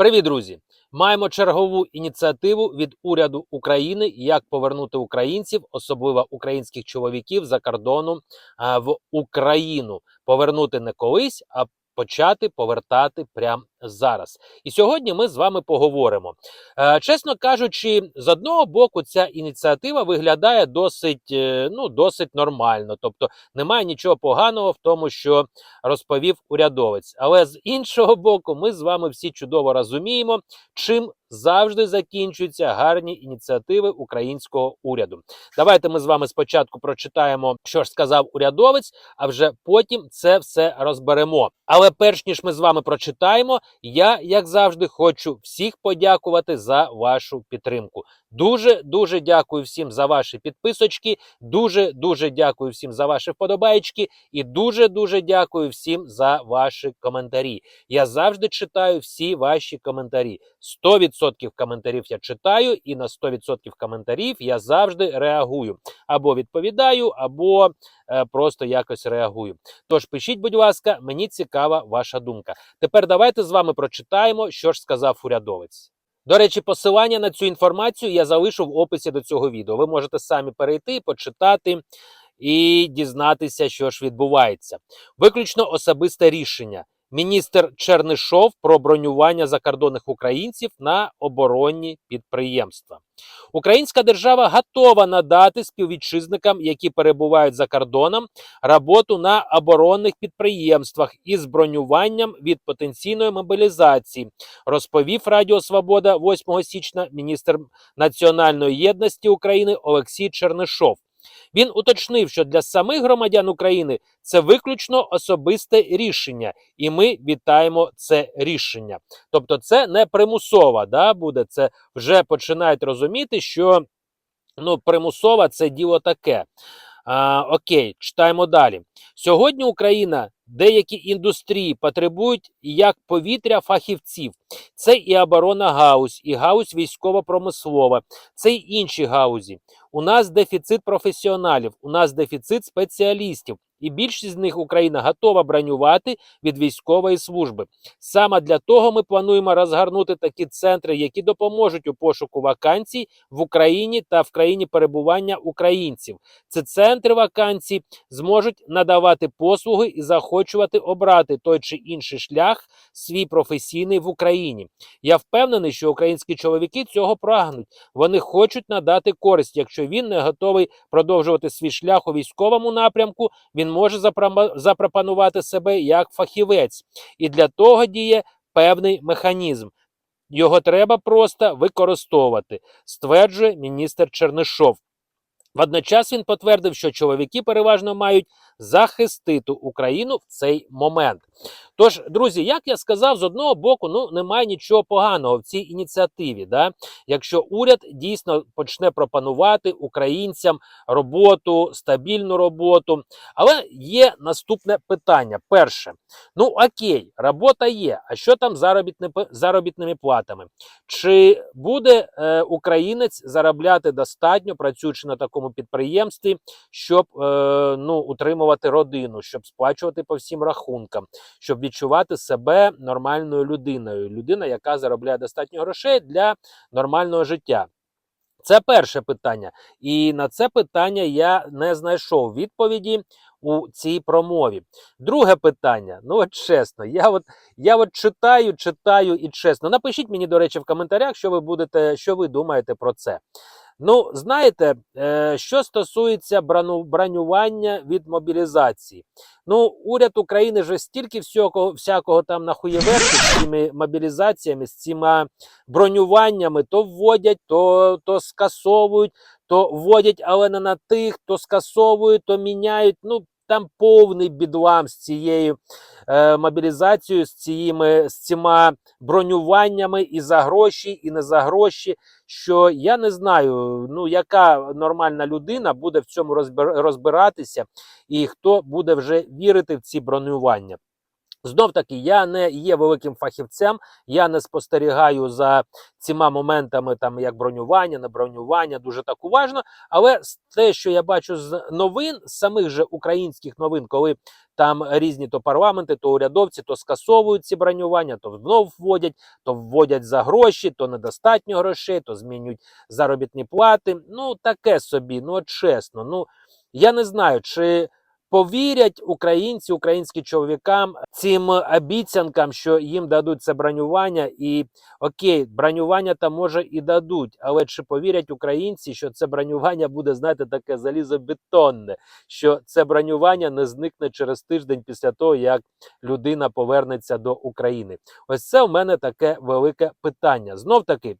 Привіт, друзі! Маємо чергову ініціативу від уряду України, як повернути українців, особливо українських чоловіків за кордону в Україну. Повернути не колись, а почати повертати прямо зараз. І сьогодні ми з вами поговоримо. Е, чесно кажучи, з одного боку, ця ініціатива виглядає досить, е, ну, досить нормально. Тобто немає нічого поганого в тому, що розповів урядовець. Але з іншого боку, ми з вами всі чудово розуміємо, чим завжди закінчуються гарні ініціативи українського уряду. Давайте ми з вами спочатку прочитаємо, що ж сказав урядовець, а вже потім це все розберемо. Але перш ніж ми з вами прочитаємо, я, як завжди, хочу всіх подякувати за вашу підтримку. Дуже дуже дякую всім за ваші підписочки. Дуже дуже дякую всім за ваші вподобайки. І дуже дуже дякую всім за ваші коментарі. Я завжди читаю всі ваші коментарі. 100% коментарів я читаю, і на 100% коментарів я завжди реагую. Або відповідаю, або просто якось реагую. Тож пишіть, будь ласка, мені цікава ваша думка. Тепер давайте з вами прочитаємо, що ж сказав урядовець. До речі, посилання на цю інформацію я залишу в описі до цього відео. Ви можете самі перейти, почитати і дізнатися, що ж відбувається. Виключно особисте рішення. Міністр Чернишов про бронювання закордонних українців на оборонні підприємства. Українська держава готова надати співвітчизникам, які перебувають за кордоном, роботу на оборонних підприємствах із бронюванням від потенційної мобілізації, розповів Радіо Свобода 8 січня міністр національної єдності України Олексій Чернишов. Він уточнив, що для самих громадян України це виключно особисте рішення, і ми вітаємо це рішення. Тобто, це не примусово да, буде. Це вже починають розуміти, що ну, примусово це діло таке. А, Окей, читаємо далі. Сьогодні Україна, деякі індустрії потребують як повітря фахівців. Це і оборона гаузь, і гаузь військово-промислова, це й інші гаузі. У нас дефіцит професіоналів, у нас дефіцит спеціалістів, і більшість з них Україна готова бронювати від військової служби. Саме для того ми плануємо розгорнути такі центри, які допоможуть у пошуку вакансій в Україні та в країні перебування українців. Це центри вакансій зможуть надавати послуги і захочувати обрати той чи інший шлях свій професійний в Україні. Я впевнений, що українські чоловіки цього прагнуть. Вони хочуть надати користь. Якщо він не готовий продовжувати свій шлях у військовому напрямку, він може запропонувати себе як фахівець, і для того діє певний механізм. Його треба просто використовувати, стверджує міністр Чернишов. Водночас він потвердив, що чоловіки переважно мають захистити Україну в цей момент. Тож, друзі, як я сказав, з одного боку, ну немає нічого поганого в цій ініціативі. Да? Якщо уряд дійсно почне пропонувати українцям роботу, стабільну роботу. Але є наступне питання: перше, ну окей, робота є. А що там з заробітни- заробітними платами? Чи буде е, українець заробляти достатньо, працюючи на такому підприємстві, щоб е, ну, утримувати родину, щоб сплачувати по всім рахункам, щоб відчувати себе нормальною людиною, людина, яка заробляє достатньо грошей для нормального життя? Це перше питання, і на це питання я не знайшов відповіді у цій промові. Друге питання. Ну от чесно, я от я от читаю, читаю і чесно. Напишіть мені, до речі, в коментарях, що ви будете, що ви думаєте про це. Ну, знаєте, е, що стосується бронювання від мобілізації. Ну, уряд України вже стільки всякого, всякого там нахуєверки з цими мобілізаціями, з цими бронюваннями, то вводять, то, то скасовують, то вводять, але не на тих, то скасовують, то міняють. Ну, там повний бідлам з цією е, мобілізацією, з цими, з цими бронюваннями і за гроші, і не за гроші. Що я не знаю, ну яка нормальна людина буде в цьому розбир- розбиратися, і хто буде вже вірити в ці бронювання. Знов таки, я не є великим фахівцем, я не спостерігаю за цими моментами, там як бронювання, не бронювання, дуже так уважно. Але те, що я бачу з новин, з самих же українських новин, коли там різні то парламенти, то урядовці, то скасовують ці бронювання, то знов вводять, то вводять за гроші, то недостатньо грошей, то змінюють заробітні плати. Ну таке собі, ну чесно. Ну я не знаю, чи. Повірять українці, українським чоловікам цим обіцянкам, що їм дадуть це бронювання, і окей, бронювання там може і дадуть, але чи повірять українці, що це бронювання буде, знаєте, таке залізобетонне, що це бронювання не зникне через тиждень після того, як людина повернеться до України? Ось це у мене таке велике питання. Знов таки.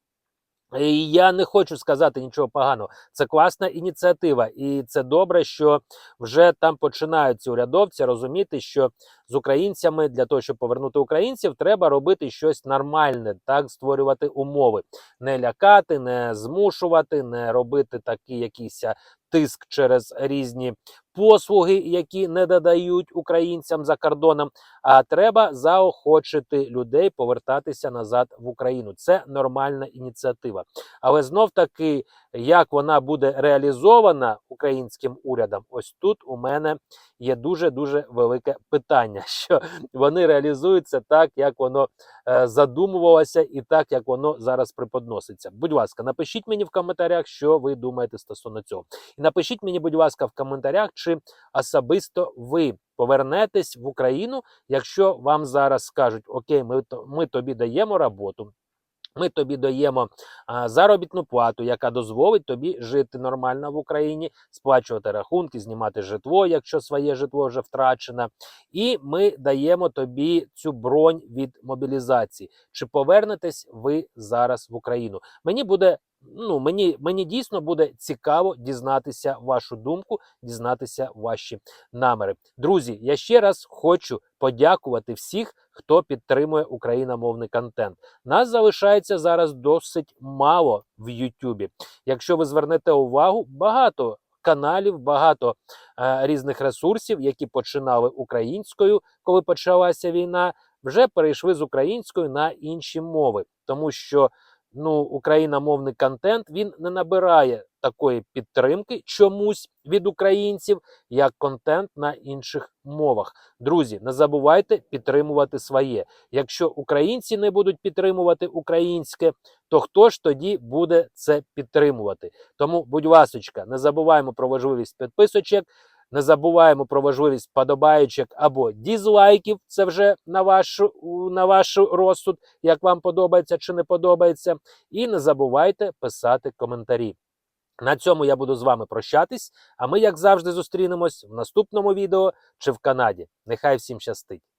Я не хочу сказати нічого поганого. Це класна ініціатива, і це добре, що вже там починають ці урядовці розуміти, що з українцями для того, щоб повернути українців, треба робити щось нормальне, так створювати умови, не лякати, не змушувати, не робити такий якийсь тиск через різні послуги, які не додають українцям за кордоном. А треба заохочити людей повертатися назад в Україну. Це нормальна ініціатива. Але знов таки, як вона буде реалізована українським урядом, ось тут у мене є дуже дуже велике питання, що вони реалізуються так, як воно е, задумувалося, і так як воно зараз преподноситься. Будь ласка, напишіть мені в коментарях, що ви думаєте стосовно цього. І напишіть мені, будь ласка, в коментарях, чи особисто ви повернетесь в Україну, якщо вам зараз скажуть: Окей, ми, ми тобі даємо роботу. Ми тобі даємо а, заробітну плату, яка дозволить тобі жити нормально в Україні, сплачувати рахунки, знімати житло, якщо своє житло вже втрачено. І ми даємо тобі цю бронь від мобілізації. Чи повернетесь ви зараз в Україну? Мені буде. Ну, мені, мені дійсно буде цікаво дізнатися вашу думку, дізнатися ваші наміри. Друзі, я ще раз хочу подякувати всіх, хто підтримує україномовний контент. Нас залишається зараз досить мало в Ютубі. Якщо ви звернете увагу, багато каналів, багато е, різних ресурсів, які починали українською, коли почалася війна, вже перейшли з української на інші мови, тому що ну, україномовний контент він не набирає такої підтримки чомусь від українців, як контент на інших мовах. Друзі, не забувайте підтримувати своє. Якщо українці не будуть підтримувати українське, то хто ж тоді буде це підтримувати? Тому, будь ласочка, не забуваємо про важливість підписочок. Не забуваємо про важливість подобаючок або дізлайків. Це вже на ваш, на ваш розсуд, як вам подобається чи не подобається. І не забувайте писати коментарі. На цьому я буду з вами прощатись. А ми, як завжди, зустрінемось в наступному відео чи в Канаді. Нехай всім щастить!